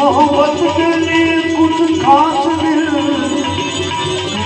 मोहब्बत के लिए कुछ खास दिल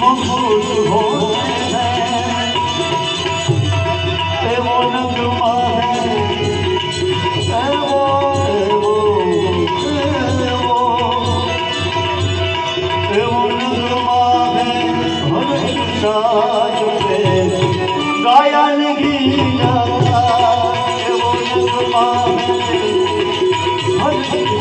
मखसूस होते हैं ए वो नगमा है ए वो ए वो ए वो ए वो नगमा है हर एक साज पे गाया नहीं जाता ए वो नगमा है हर